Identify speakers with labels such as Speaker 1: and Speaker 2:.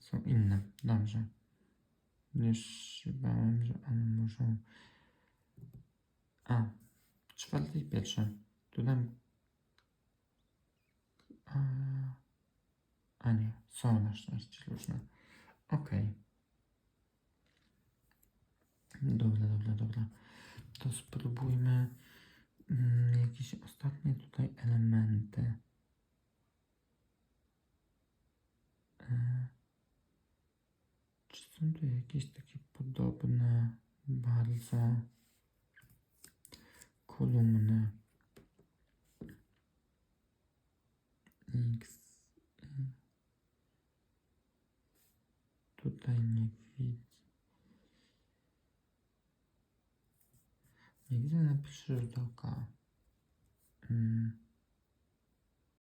Speaker 1: są inne. Dobrze. Już się że one muszą... A, czwarte i pierwsze. Tu dam... A, a nie, są na szczęście różne. Okej. Dobra, dobra, dobra. To spróbujmy mm, jakieś ostatnie są tu jakieś takie podobne bardzo kolumny? X. Tutaj nie widzę. Nie widzę napiszę do K. Mm.